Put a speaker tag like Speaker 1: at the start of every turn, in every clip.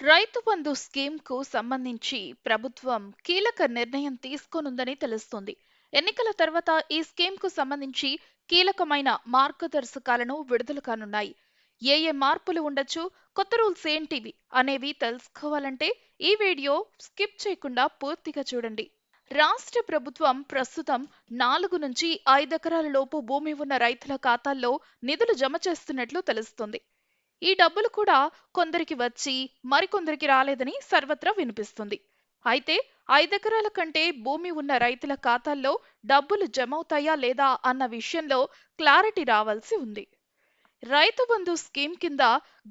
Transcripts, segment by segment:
Speaker 1: రైతు బంధు స్కీమ్కు సంబంధించి ప్రభుత్వం కీలక నిర్ణయం తీసుకోనుందని తెలుస్తోంది. ఎన్నికల తర్వాత ఈ స్కీమ్కు సంబంధించి కీలకమైన మార్గదర్శకాలను విడుదల కానున్నాయి. ఏ ఏ మార్పులు ఉండొచ్చు కొత్త రూల్స్ ఏంటివి అనేవి తెలుసుకోవాలంటే ఈ వీడియో స్కిప్ చేయకుండా పూర్తిగా చూడండి. రాష్ట్ర ప్రభుత్వం ప్రస్తుతం నాలుగు నుంచి ఐదు ఎకరాల లోపు భూమి ఉన్న రైతుల ఖాతాల్లో నిధులు జమ చేస్తున్నట్లు తెలుస్తోంది. ఈ డబ్బులు కూడా కొందరికి వచ్చి మరికొందరికి రాలేదని సర్వత్రా వినిపిస్తుంది. అయితే ఐదెకరాల కంటే భూమి ఉన్న రైతుల ఖాతాల్లో డబ్బులు జమవుతాయా లేదా అన్న విషయంలో క్లారిటీ రావాల్సి ఉంది. రైతు బంధు స్కీమ్ కింద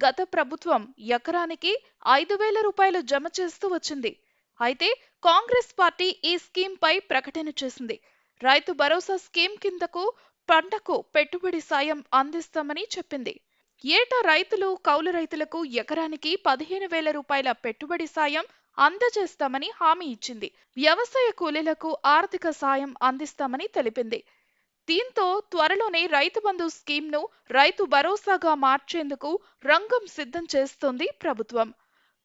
Speaker 1: గత ప్రభుత్వం ఎకరానికి ఐదు వేల రూపాయలు జమ చేస్తూ వచ్చింది. అయితే కాంగ్రెస్ పార్టీ ఈ స్కీమ్ పై ప్రకటన చేసింది. రైతు భరోసా స్కీమ్ కిందకు పంటకు పెట్టుబడి సాయం అందిస్తామని చెప్పింది. ఏటా రైతులు కౌలు రైతులకు ఎకరానికి పదిహేను వేల రూపాయల పెట్టుబడి సాయం అందజేస్తామని హామీ ఇచ్చింది. వ్యవసాయ కూలీలకు ఆర్థిక సాయం అందిస్తామని తెలిపింది. దీంతో త్వరలోనే రైతు బంధు స్కీమ్ను రైతు భరోసాగా మార్చేందుకు రంగం సిద్ధం చేస్తోంది ప్రభుత్వం.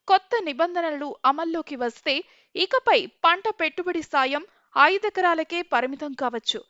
Speaker 1: కొత్త నిబంధనలు అమల్లోకి వస్తే ఇకపై పంట పెట్టుబడి సాయం ఐదెకరాలకే పరిమితం కావచ్చు.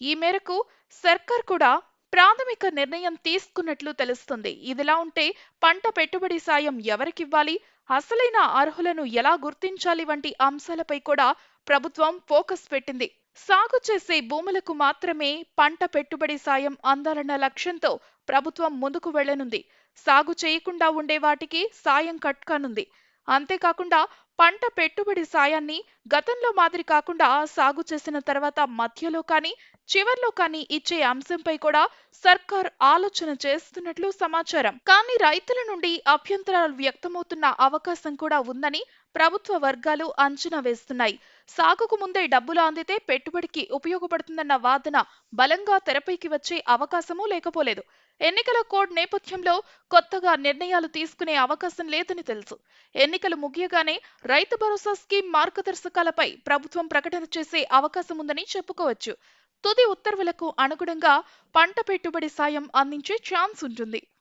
Speaker 1: ఈ మేరకు సర్కార్ కూడా ప్రాథమిక నిర్ణయం తీసుకున్నట్లు తెలుస్తుంది. ఇదిలా ఉంటే పంట పెట్టుబడి సాయం ఎవరికివ్వాలి? అసలైన అర్హులను ఎలా గుర్తించాలి? వంటి అంశాలపై కూడా ప్రభుత్వం ఫోకస్ పెట్టింది. సాగు చేసే భూములకు మాత్రమే పంట పెట్టుబడి సాయం అందాలన్న లక్ష్యంతో ప్రభుత్వం ముందుకు వెళ్ళనుంది సాగు చేయకుండా ఉండే వాటికి సాయం కట్కానుంది అంతేకాకుండా పంట పెట్టుబడి సాయాన్ని గతంలో మాదిరి కాకుండా సాగు చేసిన తర్వాత మధ్యలో కానీ చివర్లో కానీ ఇచ్చే అంశంపై కూడా సర్కార్ ఆలోచన చేస్తున్నట్లు సమాచారం. కానీ రైతుల నుండి అభ్యంతరాలు వ్యక్తమవుతున్న అవకాశం కూడా ఉందని ప్రభుత్వ వర్గాలు అంచనా వేస్తున్నాయి. సాగుకు ముందే డబ్బులు అందితే పెట్టుబడికి ఉపయోగపడుతుందన్న వాదన బలంగా తెరపైకి వచ్చే అవకాశమూ లేకపోలేదు. ఎన్నికల కోడ్ నేపథ్యంలో కొత్తగా నిర్ణయాలు తీసుకునే అవకాశం లేదని తెలుసు. ఎన్నికలు ముగియగానే రైతు భరోసా స్కీమ్ మార్గదర్శకాలపై ప్రభుత్వం ప్రకటన చేసే అవకాశం ఉందని చెప్పుకోవచ్చు. తుది ఉత్తర్వులకు అనుగుణంగా పంట పెట్టుబడి సాయం అందించే ఛాన్స్ ఉంటుంది.